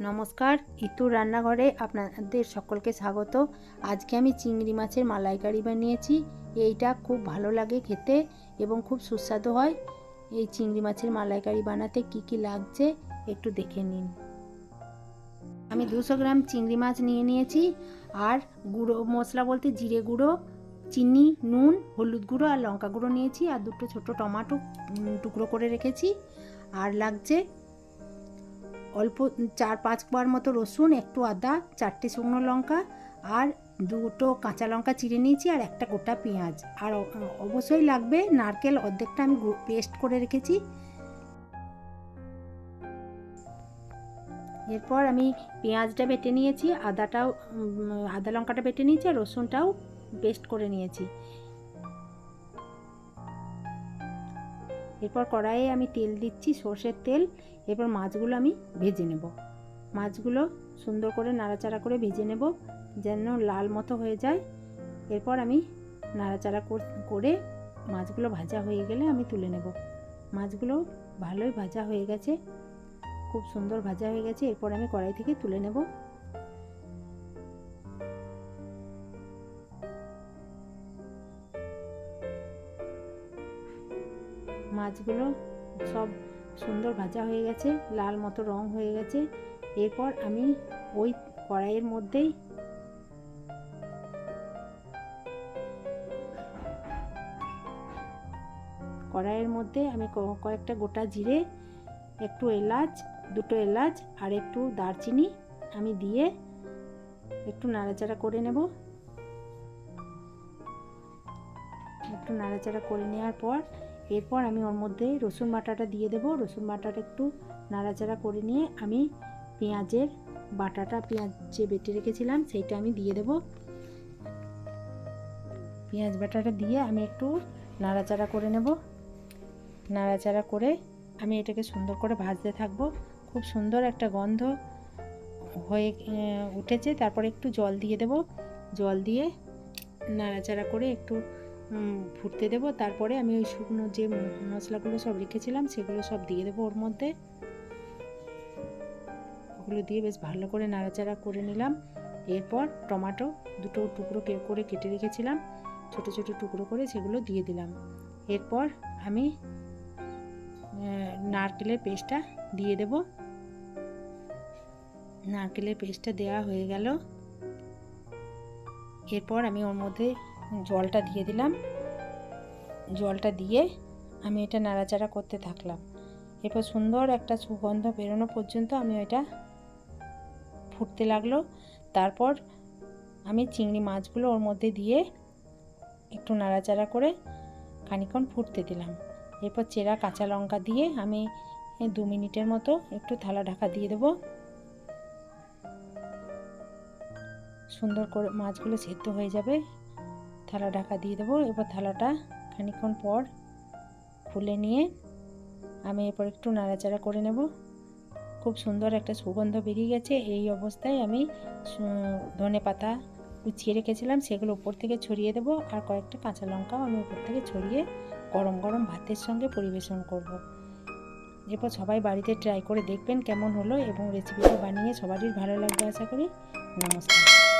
নমস্কার ইতুর রান্নাঘরে আপনাদের সকলকে স্বাগত। আজকে আমি চিংড়ি মাছের মালাইকারি বানিয়েছি। এইটা খুব ভালো লাগে খেতে এবং খুব সুস্বাদু হয়। এই চিংড়ি মাছের মালাইকারি বানাতে কি কি লাগছে একটু দেখে নিন। আমি দুশো গ্রাম চিংড়ি মাছ নিয়ে নিয়েছি। আর গুঁড়ো, মশলা বলতে জিরে গুঁড়ো, চিনি, নুন, হলুদ গুঁড়ো আর লঙ্কা গুঁড়ো নিয়েছি। আর দুটো ছোট টমাটো টুকরো করে রেখেছি। আর লাগছে অল্প চার পাঁচ কোয়ার মতো রসুন, একটু আদা, চারটে শুকনো লঙ্কা আর দুটো কাঁচা লঙ্কা চিড়ে নিয়েছি আর একটা গোটা পেঁয়াজ। আর অবশ্যই লাগবে নারকেল অর্ধেকটা আমি পেস্ট করে রেখেছি। এরপর আমি পেঁয়াজটা বেটে নিয়েছি, আদাটাও আদা লঙ্কাটা বেটে নিয়েছি আর রসুনটাও পেস্ট করে নিয়েছি। এরপর কড়াইয়ে আমি তেল দিচ্ছি, সর্ষের তেল। এরপর মাছগুলো আমি ভেজে নেব। মাছগুলো সুন্দর করে নাড়াচাড়া করে ভেজে নেব, যেন লাল মতো হয়ে যায়। এরপর আমি নাড়াচাড়া কর- মাছগুলো ভাজা হয়ে গেলে আমি তুলে নেব। মাছগুলো ভালোই ভাজা হয়ে গেছে, খুব সুন্দর ভাজা হয়ে গেছে। এরপর আমি কড়াই থেকে তুলে নেব। মাছগুলো সব সুন্দর ভাজা হয়ে গেছে, লাল মতো রং হয়ে গেছে। এরপর আমি ওই কড়াইয়ের মধ্যেই কড়াইয়ের মধ্যে আমি কয়েকটা গোটা জিরে, একটু এলাচ, দুটো এলাচ আর একটু দারচিনি আমি দিয়ে একটু নাড়াচাড়া করে নেব। একটু নাড়াচাড়া করে নেওয়ার পর এরপর আমি ওর মধ্যে রসুন বাটাটা দিয়ে দেবো। রসুন বাটাটা একটু নাড়াচাড়া করে নিয়ে আমি পেঁয়াজের বাটাটা, পেঁয়াজ যে বেটে রেখেছিলাম সেইটা আমি দিয়ে দেবো। পেঁয়াজ বাটাটা দিয়ে আমি একটু নাড়াচাড়া করে নেব। নাড়াচাড়া করে আমি এটাকে সুন্দর করে ভাজতে থাকব। খুব সুন্দর একটা গন্ধ হয়ে উঠেছে। তারপরে একটু জল দিয়ে দেব। জল দিয়ে নাড়াচাড়া করে একটু ফুটতে দেবো। তারপরে আমি ওই শুকনো যে মশলাগুলো সব রেখেছিলাম, সেগুলো সব দিয়ে দেবো ওর মধ্যে। ওগুলো দিয়ে বেশ ভালো করে নাড়াচাড়া করে নিলাম। এরপর টমাটো দুটো টুকরো করে কেটে রেখেছিলাম। ছোট ছোট টুকরো করে সেগুলো দিয়ে দিলাম। এরপর আমি নারকেলের পেস্টটা দিয়ে দেব। নারকেলের পেস্টটা দেওয়া হয়ে গেল। এরপর আমি ওর মধ্যে জলটা দিয়ে দিলাম। জলটা দিয়ে আমি এটা নাড়াচাড়া করতে থাকলাম। এরপর সুন্দর একটা সুগন্ধ বেরোনো পর্যন্ত আমি এটা ফুটতে লাগল। তারপর আমি চিংড়ি মাছগুলো ওর মধ্যে দিয়ে একটু নাড়াচাড়া করে খানিক্ষণ ফুটতে দিলাম। এরপর চেরা কাঁচা লঙ্কা দিয়ে আমি দু মিনিটের মতো একটু থালা ঢাকা দিয়ে দেবো। সুন্দর করে মাছগুলো সেদ্ধ হয়ে যাবে। থালা ঢাকা দিয়ে দেবো। এবার থালাটা খানিক্ষণ পর খুলে নিয়ে আমি এরপর একটু নাড়াচাড়া করে নেব। খুব সুন্দর একটা সুগন্ধ বেরিয়ে গেছে। এই অবস্থায় আমি ধনে পাতা কুচিয়ে রেখেছিলাম, সেগুলো উপর থেকে ছড়িয়ে দেবো। আর কয়েকটা কাঁচা লঙ্কাও আমি উপর থেকে ছড়িয়ে গরম গরম ভাতের সঙ্গে পরিবেশন করব। এরপর সবাই বাড়িতে ট্রাই করে দেখবেন কেমন হলো এবং রেসিপিটা বানিয়ে সবারই ভালো লাগবে আশা করি। নমস্কার।